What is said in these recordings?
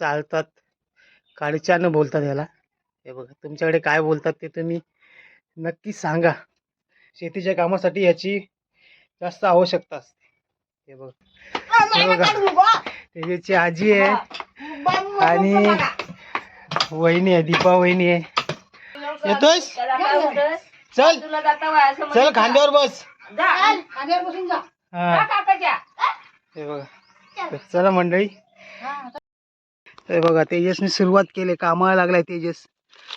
चालतात. काडीच्यानं बोलतात ह्याला हे बघा तुमच्याकडे काय बोलतात ते तुम्ही नक्की सांगा. शेतीच्या कामासाठी याची जास्त आवश्यकता असते. हे बघा. हे बघा. त्याची आजी आहे. आणि वहिनी आहे दीपा वहिनी आहे. येतोय चल. चल खांद्यावर बस. हा. हे बघा. चला मंडळी. हे बघा तेजसने सुरुवात केली कामाला लागलाय तेजस.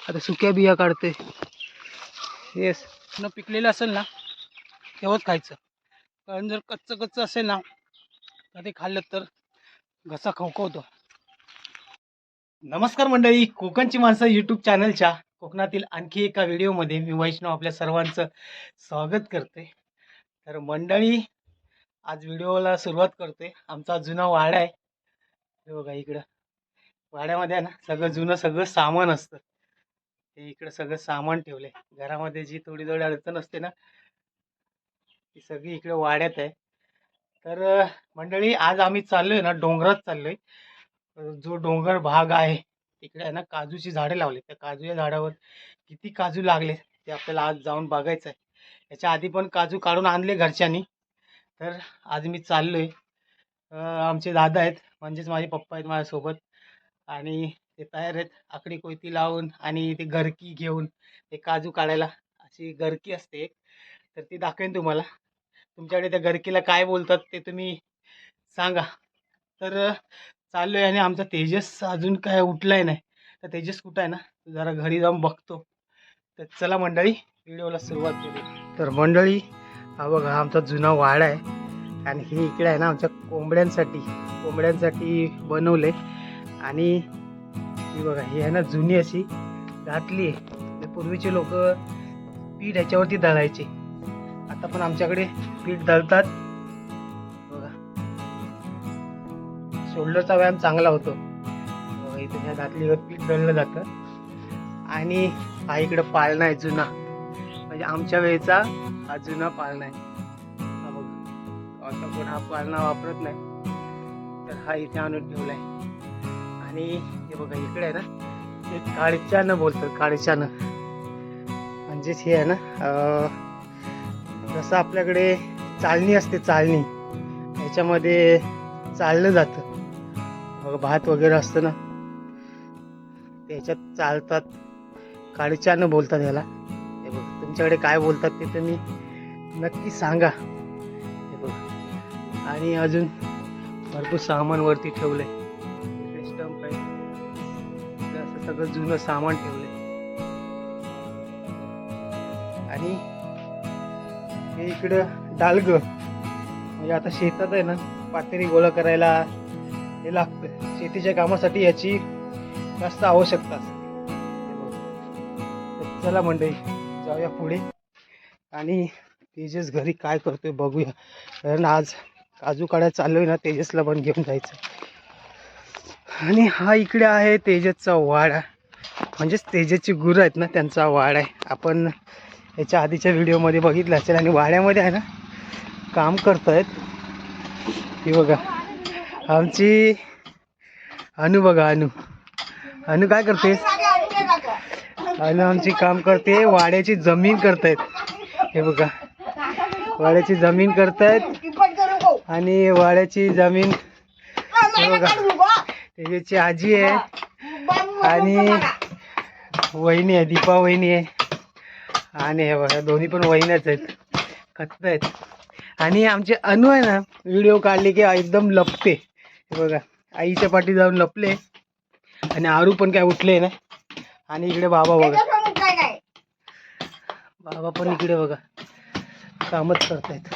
आता सुक्या बिया काढते. येस न पिकलेलं असेल ना तेव्हाच खायचं. कारण जर कच्चं कच्चं असेल ना तर ते खाल्लं तर घसा खवखवतो. नमस्कार मंडळी कोकणची माणसं यूट्यूब चॅनलच्या कोकणातील आणखी एका व्हिडिओमध्ये मी वैष्णव आपल्या सर्वांचं स्वागत करते. तर मंडळी आज व्हिडिओला सुरुवात करते. आमचा जुना वाडा आहे. हे बघा इकडं. वाड्यामध्ये आहे ना सगळं जुनं सगळं सामान असतं. ते इकडं सगळं सामान ठेवलंय. घरामध्ये जी थोडी थोडी अडचण असते ना ती सगळी इकडे वाड्यात आहे. तर मंडळी आज आम्ही चाललोय ना डोंगरात चाललोय. अं, जो डोंगर भाग आहे तिकडे आहे ना काजूची झाडे लावले. त्या काजूच्या झाडावर किती काजू लागले ते आपल्याला आज जाऊन बघायचं आहे. याच्या आधी पण काजू काढून आणले घरच्यांनी. तर आज मी चाललोय. आहे आमचे दादा आहेत म्हणजेच माझे पप्पा आहेत माझ्यासोबत. आणि ते तयार आहेत. आकडी कोयती लावून आणि ते गरकी घेऊन ते काजू काढायला अशी गरकी असते एक. तर ती दाखवेन तुम्हाला. तुमच्याकडे त्या गरकीला काय बोलतात ते तुम्ही सांगा. तर चाललो आहे आणि आमचा तेजस अजून काय उठलाय नाही. तर तेजस कुठं आहे ना? जरा घरी जाऊन बघतो. तर चला मंडळी व्हिडिओला सुरुवात करू तर मंडळी हा बघा आमचा जुना वाडा आहे. आणि हे इकडे आहे ना आमच्या कोंबड्यांसाठी. कोंबड्यांसाठी बनवले आणि ही बघा ही आहे ना जुनी अशी घातली आहे. म्हणजे पूर्वीचे लोक पीठ ह्याच्यावरती दळायचे. आता पण आमच्याकडे पीठ दळतात. बघा. शोल्डरचा व्यायाम चांगला होतो. इथं इथे ह्या घातलीवर पीठ दळलं जातं. आणि हा इकडे पाळणा आहे जुना. म्हणजे आमच्या वेळेचा हा जुना पाळणा आहे. हा बघ. आता कोण हा पाळणा वापरत नाही. तर हा इथे आणून ठेवला आहे आणि हे बघा इकडे आहे ना ते काळीच्यानं बोलतात काळीच्यानं. म्हणजेच हे आहे ना जसं आपल्याकडे चालणी असते चालणी. ह्याच्यामध्ये चाललं जातं. बघा भात वगैरे असतं ना त्याच्यात चालतात. काळीच्यानं बोलतात ह्याला हे बघा तुमच्याकडे काय बोलतात ते तुम्ही नक्की सांगा. हे बघा. आणि अजून भरपूर सामान वरती ठेवलंय. सगळं जुनं सामान ठेवलंय. आणि हे इकडं डालग. म्हणजे आता शेतात आहे ना पातेरी गोळा करायला हे लागतं. शेतीच्या कामासाठी याची जास्त आवश्यकता असते. चला मंडळी जाऊया पुढे. आणि तेजस घरी काय करतोय बघूया. कारण आज काजू काढायला चाललोय ना तेजसला पण घेऊन जायचं. आणि हा इकडे आहे तेजसचा वाडा. म्हणजेच तेजेची गुरु आहेत ना त्यांचा वाड आहे. आपण याच्या आधीच्या व्हिडिओमध्ये बघितलं असेल आणि वाड्यामध्ये आहे ना काम करतायत. ही बघा. आमची अनु बघा अनु. अनु काय करते अनु आमची काम करते. वाड्याची जमीन करतायत. हे बघा. वाड्याची जमीन करतायत. आणि वाड्याची जमीन हे बघा. त्याची आजी आहे. आणि वहिनी आहे दीपा वहिनी आहे. आणि हे बघा दोन्ही पण वहिन्याच आहेत. कच्च आहेत. आणि आमचे अनु आहे ना व्हिडिओ काढले की एकदम लपते. हे बघा आईच्या पाठी जाऊन लपले. आणि आरू पण काय उठले ना. आणि इकडे बाबा बघा. बाबा पण इकडे बघा. कामच करतायत.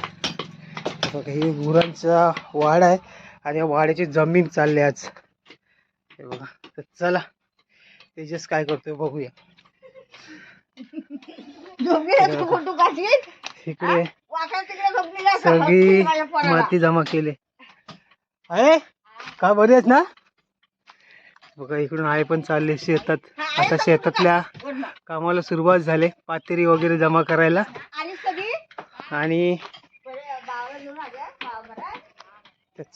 हे बघा ही गुरांचा वाड आहे. आणि या वाड्याची जमीन चालली आज. हे बघा तर चला. तेजस काय करतोय बघूया. इकडे. सगळी माती जमा केली. आहे? का बरी आहेत ना? बघा इकडून आई पण चालले शेतात. आता शेतातल्या कामाला सुरुवात झाली. पातेरी वगैरे जमा करायला. आणि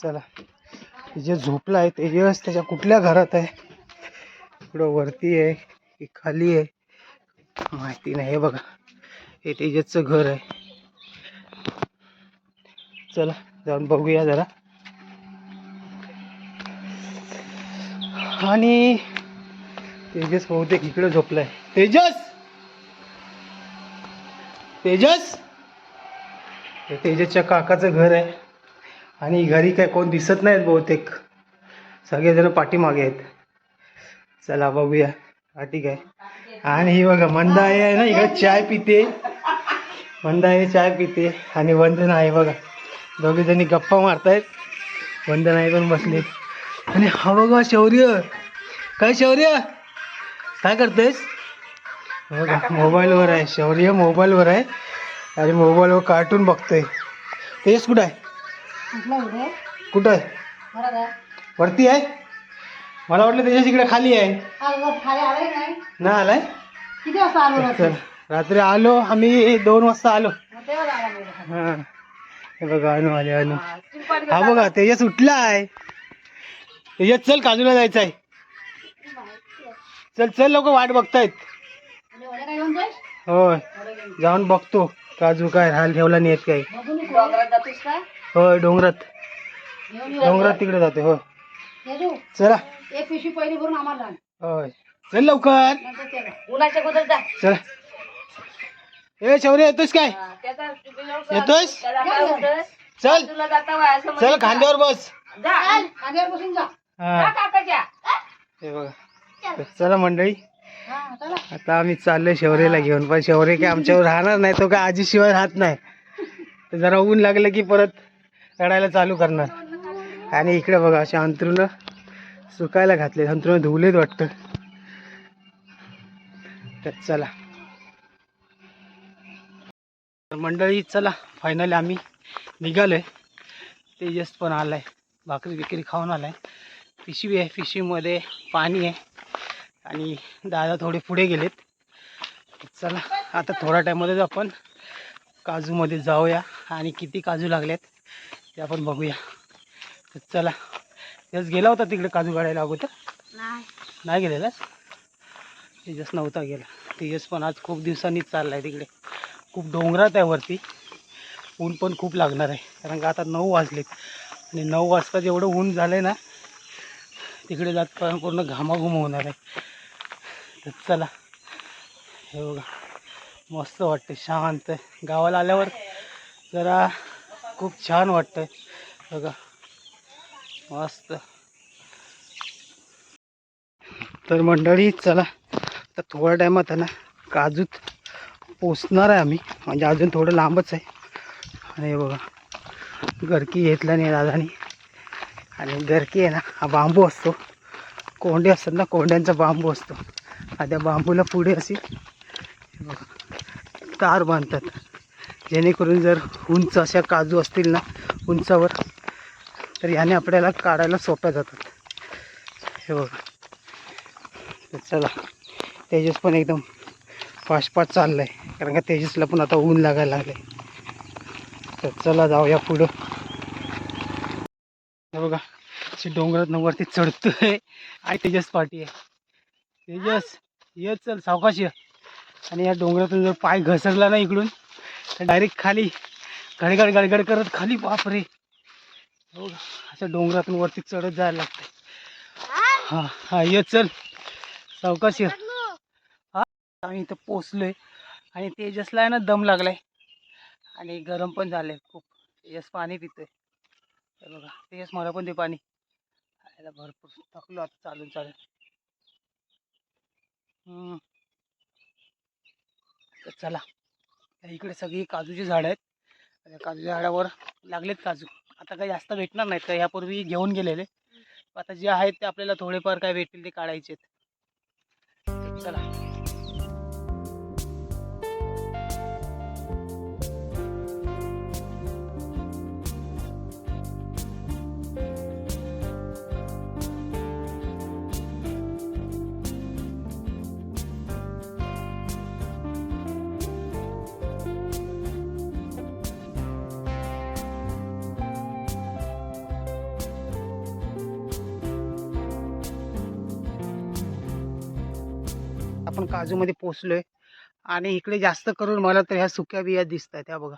चला. जे झोपला आहे तेजस त्याच्या कुठल्या घरात आहे? इकडं वरती आहे की खाली आहे. माहिती नाही हे बघा. हे तेजसचं घर आहे. चला जाऊन बघूया जरा. आणि तेजस बहुतेक इकडे झोपलाय. तेजस! तेजस! हे तेजसच्या काकाचं घर आहे. आणि घरी काय कोण दिसत नाहीत बहुतेक. सगळेजण पाठीमागे आहेत. चला बघूया. हा ठीक आहे. आणि ही बघा मंदा आहे ना इकडे चाय पिते. मंदा आहे चाय पिते आणि वंदना आहे बघा. दोघे जणी गप्पा मारतायत. वंदना आहे पण बसली आणि हा बघा शौर्य. काय शौर्य? काय करतोयस बघा मोबाईलवर आहे. शौर्य मोबाईलवर आहे. आणि मोबाईलवर कार्टून बघतोय. तेच कुठं आहे? कुठं आहे. वरती आहे? मला वाटलं त्याच्या इकडे खाली आहे. नाही? आलाय? किती वाजता आलो चल रात्री आलो. आम्ही दोन वाजता आलो. हा. हे बघा अनु आले अनु. हा बघा तेजस उठला आहे तेजस चल काजूला जायचं आहे चल चल लोक वाट बघतायत. होय. जाऊन बघतो. काजू काय हाल ठेवला नाही काय जातोस काय होय डोंगरात. घेऊन डोंगरात तिकडे जाते येतो. चला. एक पिशवी पहिली भरून आम्हाला आण. होय. चल लवकर. नंतर त्याला. उन्हाच्या गोदर जा. चला. ए शौर्य येतोस काय? हा, त्याचा येतोस त्याला काय होतं? चल. तुला जाता वाया असं चल म्हणते. खांद्यावर बस. जा. खांद्यावर बसून जा. जा हा काकाच्या. हे बघा. तर चला मंडळी. हा चला. आता आम्ही चाललोय शौर्यला घेऊन पण शौर्य काय आमच्यावर राहणार नाही तो काय आजीशिवाय राहत नाही. तर जरा ऊन लागलं की परत रडायला चालू करणार. आणि इकडे बघा असे अंथरुणं सुकायला घातले अंथरुणं धुवलेत वाटतं. तर चला. तर मंडळी चला फायनली आम्ही निघालोय. तेजस पण आलाय. भाकरी विक्री खाऊन आलाय. पिशवी आहे पिशवीमध्ये पाणी आहे. आणि दादा थोडे पुढे गेलेत. चला आता थोड्या टाईममध्येच आपण काजूमध्ये जाऊया. आणि किती काजू लागलेत ते आपण बघूया. तर चला तेच गेला होता तिकडे काजू काढायला अगोदर. नाही. नाही गेलेलास तेजस नव्हता गेला. तेजस पण आज खूप दिवसांनीच चालला आहे तिकडे. खूप डोंगरात आहे वरती. ऊन पण खूप लागणार आहे. कारण का आता नऊ वाजलेत. आणि नऊ वाजता जेवढं ऊन झालं आहे ना तिकडे जात पण पूर्ण घामाघूम होणार आहे. तर चला. हे बघा. मस्त वाटतं शांत गावाला आल्यावर जरा खूप छान वाटतं बघा. मस्त. तर मंडळी चला. तर थोड्या टायमात आहे ना काजूत पोचणार आहे आम्ही. म्हणजे अजून थोडं लांबच आहे. आणि बघा गरकी घेतला नाही दादानी. आणि गरकी आहे ना हा बांबू असतो. कोंडे असतात ना कोंड्यांचा बांबू असतो. आणि त्या बांबूला पुढे अशी बघा तार बांधतात. जेणेकरून जर उंच अशा काजू असतील ना उंचावर तर याने आपल्याला काढायला सोप्या जातात. हे बघा. तर चला तेजस पण एकदम फास्ट फास्ट चाललं आहे कारण का तेजसला पण आता ऊन लागायला लागले तर चला जाऊया पुढं. हे बघा डोंगरात वरती चढतोय. आणि तेजस पाठी आहे. तेजस ये चल सावकाश ये. आणि या डोंगरातून जर पाय घसरला ना इकडून तर डायरेक्ट खाली गडगड गडगड करत खाली. बापरे. अशा डोंगरातून वरती चढत जायला लागतंय. हा? हा ये चल. सावकाश ये. हा आम्ही इथं पोचलोय आणि तेजसला आहे ना दम लागलाय. आणि गरम पण झालंय खूप. तेजस पाणी पितोय. हे बघा तेजस मला पण ते पाणी. खायला भरपूर थकलो आता चालून चालून. तर चला. इकडे सगळी काजूची झाडं आहेत. काजूच्या झाडावर लागलेत काजू. आता काही जास्त भेटणार नाहीत का? यापूर्वी घेऊन गेलेले. आता जे आहेत ते आपल्याला थोडेफार काय भेटतील ते काढायचे आहेत चला. आपण काजूमध्ये पोचलोय आणि इकडे जास्त करून मला तर ह्या सुक्या बिया दिसत आहेत ह्या बघा.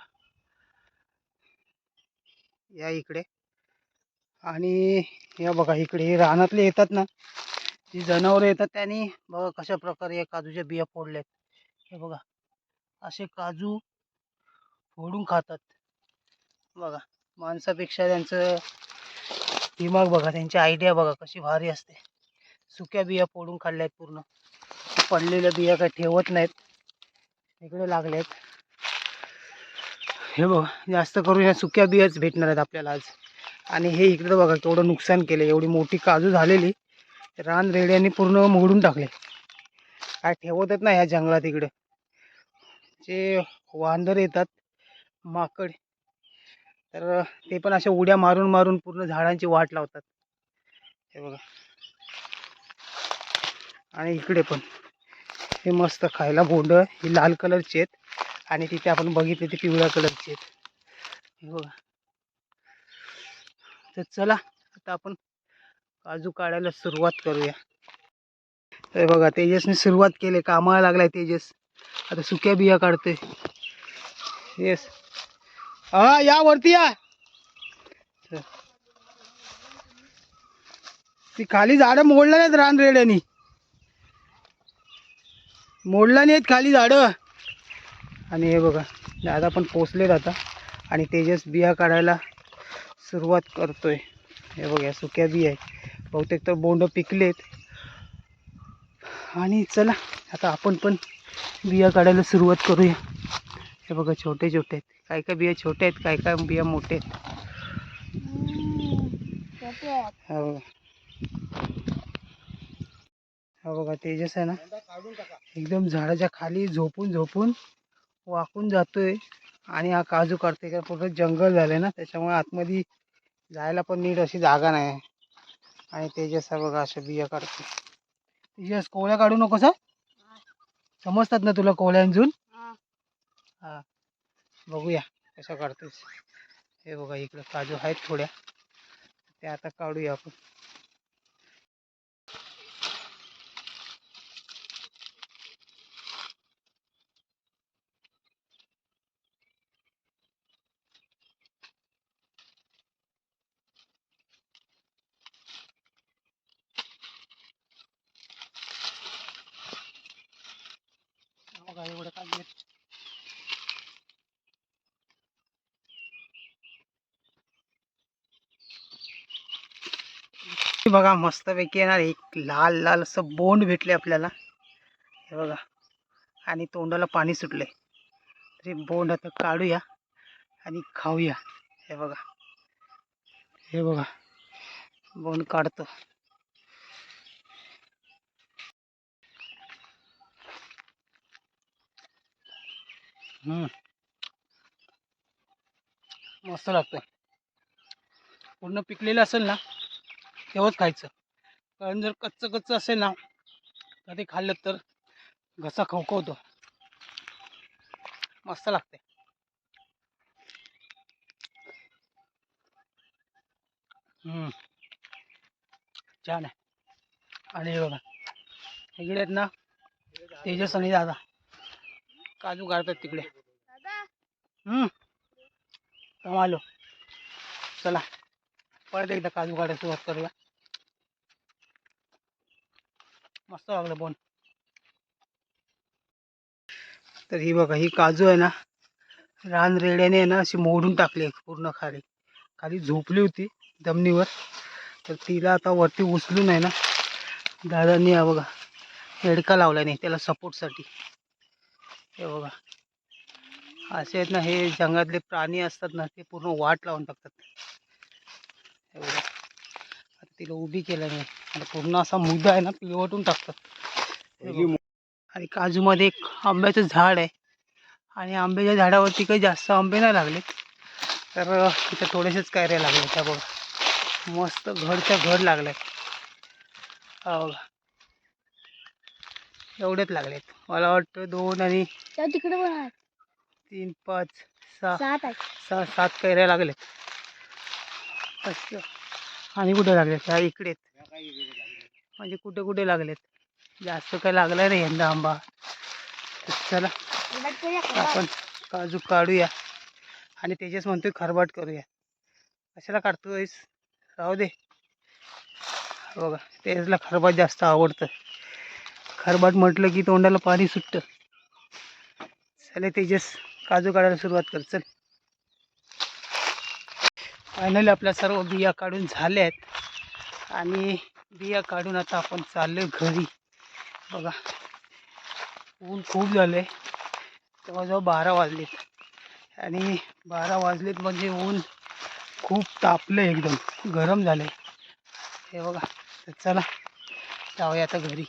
या इकडे. आणि या बघा इकडे रानातले येतात ना जी जनावरं येतात त्यांनी बघा कशा प्रकारे या काजूच्या बिया फोडल्यात. हे बघा असे काजू फोडून खातात. बघा माणसापेक्षा त्यांचं दिमाग बघा त्यांची आयडिया बघा कशी भारी असते. सुक्या बिया फोडून खाल्ल्या आहेत पूर्ण. पडलेल्या बिया काय ठेवत नाहीत. इकडे लागले आहेत हे बघा जास्त करून या सुक्या बियाच भेटणार आहेत आपल्याला आज. आणि हे इकडे बघा केवढं नुकसान केलं एवढी मोठी काजू झालेली. रान रेड्याने पूर्ण मोडून टाकले. काय ठेवतच नाही ह्या जंगलात इकडे. जे वांदर येतात माकड तर ते पण अशा उड्या मारून मारून पूर्ण झाडांची वाट लावतात. हे बघा. आणि इकडे पण. हे मस्त खायला बोंड ही लाल कलरची आहेत. आणि तिथे आपण बघितले ते पिवळ्या कलरची आहेत. हे बघा. तर चला आता आपण काजू काढायला सुरुवात करूया. हे बघा तेजसने सुरुवात केली. कामाला लागलाय तेजस. आता सुक्या बिया काढतोय. येस हा या वरती या. ती खाली झाडं मोडलं नाहीत रान रेड्यानी मोडला नाहीत खाली झाडं. आणि हे बघा दादा पण पोचलेत आता. आणि तेजस बिया काढायला सुरुवात करतोय. हे बघा सुक्या बिया आहे बहुतेक तर बोंड पिकलेत. आणि चला आता आपण पण बिया काढायला सुरुवात करूया. हे बघा छोटे छोटे आहेत. काय काय बिया छोटे आहेत काय काय बिया मोठे आहेत. हा बघा तेजस आहे ना. एकदम झाडाच्या खाली झोपून झोपून वाकून जातोय आणि हा काजू काढतोय. कारण पूर्ण जंगल झालंय ना त्याच्यामुळे आतमध्ये जायला पण नीट अशी जागा नाही आहे. आणि तेजस हा बघा अशा बिया काढतो तेजस कोवळ्या काढू नकोस हा? समजतात ना तुला कोवळ्यांजून हा. बघूया कशा काढतोयस. हे बघा इकडं काजू आहेत थोड्या. ते आता काढूया आपण बघा एवढं काजू आहेत. हे बघा मस्तपैकी येणार एक लाल लाल असं बोंड भेटले आपल्याला. हे बघा. आणि तोंडाला पाणी सुटले तरी बोंड आता काढूया आणि खाऊया. हे बघा. हे बघा. बोंड काढतो. मस्त लागतं पूर्ण पिकलेलं असेल ना? तेव्हाच खायचं. कारण जर कच्चं कच्चं असेल ना तर ते खाल्लं तर घसा खवखवतो. मस्त लागते. हम्म. छान आहे. आणि बघा इकडे आहेत ना तेजस आणि दादा. काजू काढतात तिकडे. हम्म. कमालो चला. परत एकदा काजू काढायला सुरुवात करूया. मस्त लागलं पण तर ही बघा ही काजू आहे ना रान रेड्याने आहे ना अशी मोडून टाकली पूर्ण खाली खाली झोपली होती जमिनीवर तर तिला आता वरती उचलून आहे ना दादांनी हा बघा हेडका लावला नाही त्याला सपोर्टसाठी हे बघा. असे आहेत ना हे जंगलातले प्राणी असतात ना ते पूर्ण वाट लावून टाकतात. हे बघा. तिला उभी केलं नाही आणि पूर्ण असा मुद्दा आहे ना पिवटून टाकतात. बघा. आणि काजूमध्ये एक आंब्याचं झाड आहे. आणि आंब्याच्या झाडावरती काही जास्त आंबे नाही लागलेत तर तिथं थोडेसेच कैऱ्या लागले त्या बघा. मस्त घडच्या घड लागलाय हा बघा. एवढेच लागलेत. मला वाटतं दोन आणि तिकडे तीन पाच सहा सात आहे सहा सात कैऱ्या लागलेत. अच्छा. आणि कुठे लागलेत ह्या इकडेच. म्हणजे कुठे कुठे लागलेत? जास्त काही लागलाय नाही यंदा आंबा. चला आपण काजू काढूया. आणि त्याच्याच म्हणतोय खरबाट करूया. कशाला काढतोयस? राहू दे. बघा त्याचला खरबाट जास्त आवडतं. खरबाट म्हटलं की तोंडाला पाणी सुटतं. चले तेजस काजू काढायला सुरुवात कर. चल. फायनली आपल्या सर्व बिया काढून झाल्या आहेत आणि बिया काढून आता आपण चाललो घरी. बघा. ऊन खूप झालं आहे जवळजवळ बारा वाजलेत. आणि बारा वाजलेत म्हणजे ऊन खूप तापलं एकदम. गरम झालं आहे हे बघा. तर चला जाऊया आता घरी.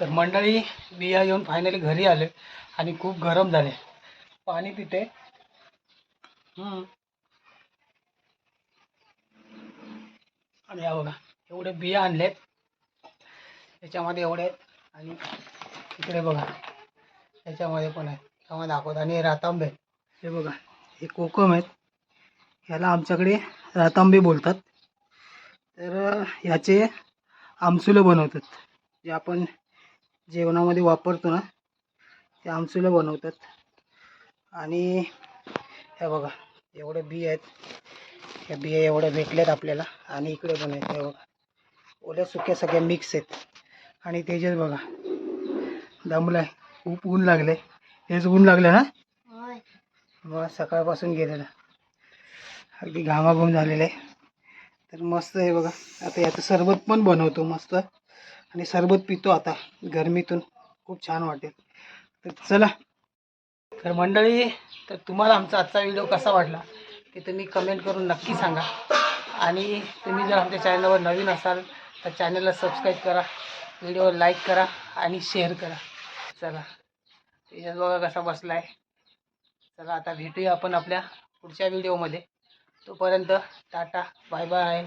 तर मंडळी बिया येऊन फायनली घरी आले. आणि खूप गरम झाले पाणी पिते. आणि या बघा एवढे बिया आणलेत. त्याच्यामध्ये एवढे आहेत. आणि इकडे बघा याच्यामध्ये पण आहे त्यामुळे दाखवत आणि रातांबे आहेत. हे बघा हे कोकम आहेत. ह्याला आमच्याकडे रातांबे बोलतात. तर ह्याचे आमसुलं बनवतात. जे आपण जेवणामध्ये वापरतो ना ते आमसुलं बनवतात. आणि हे बघा एवढे बी आहेत. ह्या बिया एवढ्या भेटल्यात आपल्याला आणि इकडे पण आहेत हे बघा. ओल्या सुक्या सगळ्या मिक्स आहेत. आणि तेजस बघा दमलाय खूप ऊन लागले हेच ऊन लागलं ना? मग सकाळपासून गेलेलं. अगदी घामाघूम झालेलं आहे. तर मस्त आहे बघा. आता याचं सरबत पण बनवतो मस्त. आणि सरबत पितो आता गरमीतून. खूप छान वाटेल. तर चला. तर मंडळी तर तुम्हाला आमचा आजचा व्हिडिओ कसा वाटला ते तुम्ही कमेंट करून नक्की सांगा. आणि तुम्ही जर आमच्या चॅनलवर नवीन असाल तर चॅनलला सबस्क्राईब करा व्हिडिओ लाईक करा आणि शेअर करा. चला त्याच्यात बघा कसा बसला आहे चला आता भेटूया आपण आपल्या पुढच्या व्हिडिओमध्ये तोपर्यंत टाटा बाय बाय